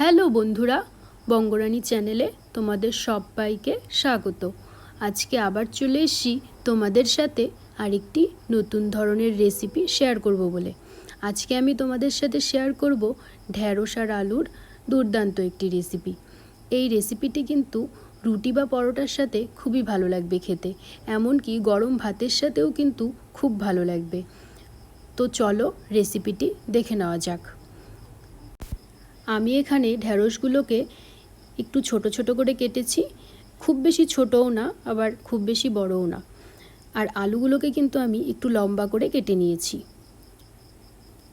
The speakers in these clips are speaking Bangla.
হ্যালো বন্ধুরা, বঙ্গরানী চ্যানেলে তোমাদের সবাইকে স্বাগত। আজকে আবার চলে এসেছি তোমাদের সাথে আরেকটি নতুন ধরনের রেসিপি শেয়ার করব বলে। আজকে আমি তোমাদের সাথে শেয়ার করব ঢ্যাঁড়স আর আলুর দুর্দান্ত একটি রেসিপি এই রেসিপিটি কিন্তু রুটি বা পরোটার সাথে খুবই ভালো লাগবে খেতে, এমনকি গরম ভাতের সাথেও কিন্তু খুব ভালো লাগবে। তো চলো রেসিপিটি দেখে নেওয়া যাক। আমি এখানে ঢ্যাঁড়সগুলোকে একটু ছোট ছোট করে কেটেছি। খুব বেশি ছোটও না, আবার খুব বেশি বড়ও না। আর আলুগুলোকে কিন্তু আমি একটু লম্বা করে কেটে নিয়েছি।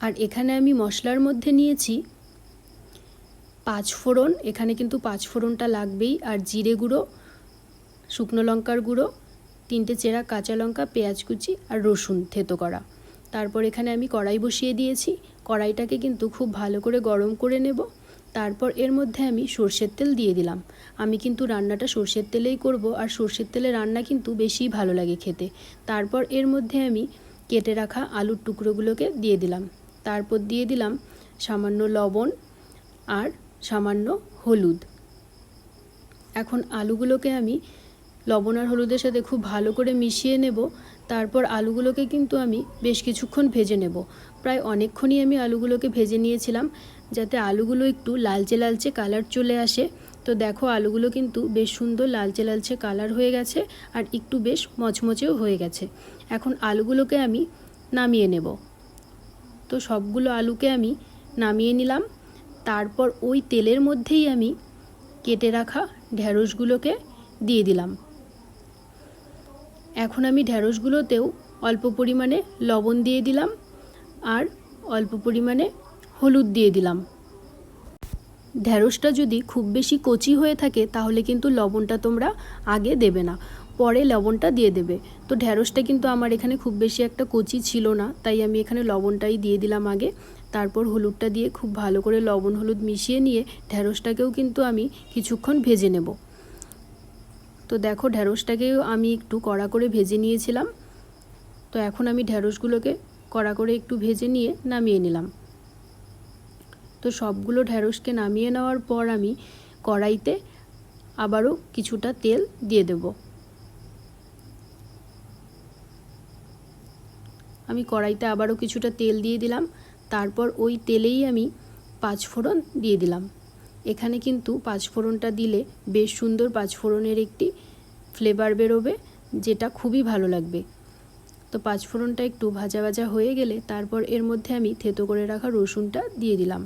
আর এখানে আমি মশলার মধ্যে নিয়েছি পাঁচ ফোড়ন এখানে কিন্তু পাঁচ ফোড়নটা লাগবেই। আর জিরে গুঁড়ো, শুকনো লঙ্কার গুঁড়ো, তিনটে চেরা কাঁচা লঙ্কা, পেঁয়াজ কুচি আর রসুন থেতো করা। তারপর এখানে আমি কড়াই বসিয়ে দিয়েছি। কড়াইটাকে কিন্তু খুব ভালো করে গরম করে নেব। তারপর এর মধ্যে আমি সর্ষের তেল দিয়ে দিলাম। আমি কিন্তু রান্নাটা সর্ষের তেলেই করব আর সর্ষের তেলে রান্না কিন্তু বেশি ভালো লাগে খেতে। তারপর এর মধ্যে আমি কেটে রাখা আলুর টুকরোগুলোকে দিয়ে দিলাম। তারপর দিয়ে দিলাম সামান্য লবণ আর সামান্য হলুদ। এখন আলুগুলোকে আমি লবণ আর হলুদের সাথে খুব ভালো করে মিশিয়ে নেব। তারপর আলুগুলোকে কিন্তু আমি বেশ কিছুক্ষণ ভেজে নেব। প্রায় অনেকক্ষণই আমি আলুগুলোকে ভেজে নিয়েছিলাম যাতে আলুগুলো একটু লালচে লালচে কালার চলে আসে। তো দেখো আলুগুলো কিন্তু বেশ সুন্দর লালচে লালচে কালার হয়ে গেছে আর একটু বেশ মচমচেও হয়ে গেছে। এখন আলুগুলোকে আমি নামিয়ে নেব। তো সবগুলো আলুকে আমি নামিয়ে নিলাম। তারপর ওই তেলের মধ্যেই আমি কেটে রাখা ঢ্যাঁড়সগুলোকে দিয়ে দিলাম। এখন আমি ঢ্যাঁড়সগুলোতেও অল্প পরিমাণে লবণ দিয়ে দিলাম আর অল্প পরিমাণে হলুদ দিয়ে দিলাম। ঢ্যাঁড়সটা যদি খুব বেশি কচি হয়ে থাকে, তাহলে কিন্তু লবণটা তোমরা আগে দেবে না, পরে লবণটা দিয়ে দেবে। তো ঢ্যাঁড়সটা কিন্তু আমার এখানে খুব বেশি একটা কচি ছিল না, তাই আমি এখানে লবণটাই দিয়ে দিলাম আগে। তারপর হলুদটা দিয়ে খুব ভালো করে লবণ হলুদ মিশিয়ে নিয়ে ঢ্যাঁড়সটাকেও কিন্তু আমি কিছুক্ষণ ভেজে নেব। তো দেখো ঢ্যাঁড়সটাকেও আমি একটু কড়া করে ভেজে নিয়েছিলাম। তো এখন আমি ঢ্যাঁড়সগুলোকে কড়া করে একটু ভেজে নিয়ে নামিয়ে নিলাম। তো সবগুলো ঢ্যাঁড়সকে নামিয়ে নেওয়ার পর আমি কড়াইতে আবারও কিছুটা তেল দিয়ে দেব। আমি কড়াইতে আবারও কিছুটা তেল দিয়ে দিলাম। তারপর ওই তেলেই আমি পাঁচফোড়ন দিয়ে দিলাম। এখানে কিন্তু পাঁচফোড়নটা দিলে বেশ সুন্দর পাঁচফোড়নের একটি ফ্লেভার বেরোবে, যেটা খুবই ভালো লাগবে। তো পাঁচফোড়নটা একটু ভাজা ভাজা হয়ে গেলে তারপর এর মধ্যে আমি থেতো করে রাখা রসুনটা দিয়ে দিলাম।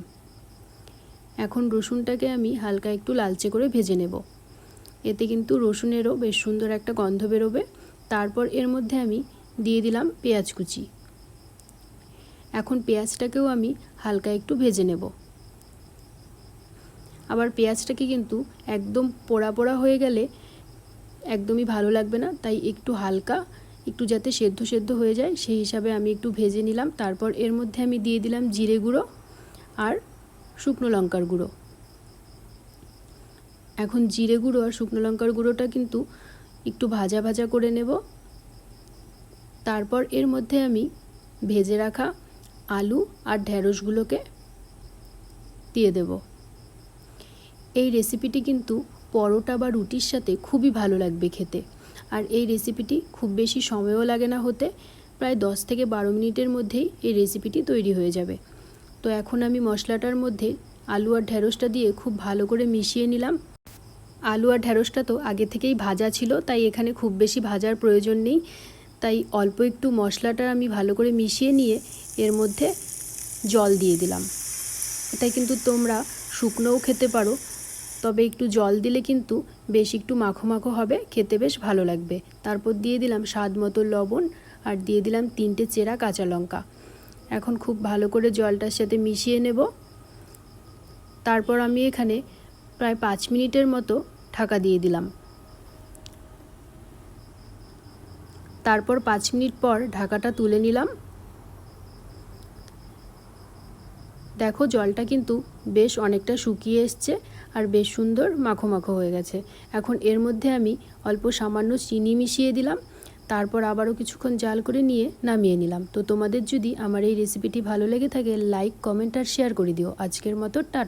এখন রসুনটাকে আমি হালকা একটু লালচে করে ভেজে নেব। এতে কিন্তু রসুনেরও বেশ সুন্দর একটা গন্ধ বেরোবে। তারপর এর মধ্যে আমি দিয়ে দিলাম পেঁয়াজ কুচি। এখন পেঁয়াজটাকেও আমি হালকা একটু ভেজে নেব। আবার পেঁয়াজটাকে কিন্তু একদম পোড়া পোড়া হয়ে গেলে একদমই ভালো লাগবে না, তাই একটু হালকা, একটু যাতে সেদ্ধ সেদ্ধ হয়ে যায়, সেই হিসাবে আমি একটু ভেজে নিলাম। তারপর এর মধ্যে আমি দিয়ে দিলাম জিরে গুঁড়ো আর শুকনো লঙ্কার গুঁড়ো। এখন জিরে গুঁড়ো আর শুকনো লঙ্কার গুঁড়োটা কিন্তু একটু ভাজা ভাজা করে নেব। তারপর এর মধ্যে আমি ভেজে রাখা আলু আর ঢ্যাঁড়সগুলোকে দিয়ে দেব। এই রেসিপিটি কিন্তু পরোটা বা রুটির সাথে খুবই ভালো লাগবে খেতে। আর এই রেসিপিটি খুব বেশি সময়ও লাগে না হতে, প্রায় দশ থেকে বারো মিনিটের মধ্যেই এই রেসিপিটি তৈরি হয়ে যাবে। তো এখন আমি মশলাটার মধ্যে আলু আর ঢ্যাঁড়সটা দিয়ে খুব ভালো করে মিশিয়ে নিলাম। আলু আর ঢ্যাঁড়সটা তো আগে থেকেই ভাজা ছিল, তাই এখানে খুব বেশি ভাজার প্রয়োজন নেই। তাই অল্প একটু মশলাটা আমি ভালো করে মিশিয়ে নিয়ে এর মধ্যে জল দিয়ে দিলাম। এটা কিন্তু তোমরা শুকনোও খেতে পারো তবে একটু জল দিলে কিন্তু বেশ একটু মাখো মাখো হবে, খেতে বেশ ভালো লাগবে। তারপর দিয়ে দিলাম স্বাদ মতো লবণ আর দিয়ে দিলাম তিনটে চেরা কাঁচা লঙ্কা। এখন খুব ভালো করে জলটার সাথে মিশিয়ে নেব। তারপর আমি এখানে প্রায় পাঁচ মিনিটের মতো ঢাকা দিয়ে দিলাম। তারপর পাঁচ মিনিট পর ঢাকাটা তুলে নিলাম। দেখো জলটা কিন্তু বেশ অনেকটা শুকিয়ে এসছে আর বেশ সুন্দর মাখো মাখো হয়ে গেছে। এখন এর মধ্যে আমি অল্প সামান্য চিনি মিশিয়ে দিলাম, তারপর আবারও কিছুক্ষণ জাল করে নিয়ে নামিয়ে নিলাম। তো তোমাদের যদি আমার এই রেসিপিটি ভালো লেগে থাকে লাইক কমেন্ট আর শেয়ার করে দিও। আজকের মতো টাটা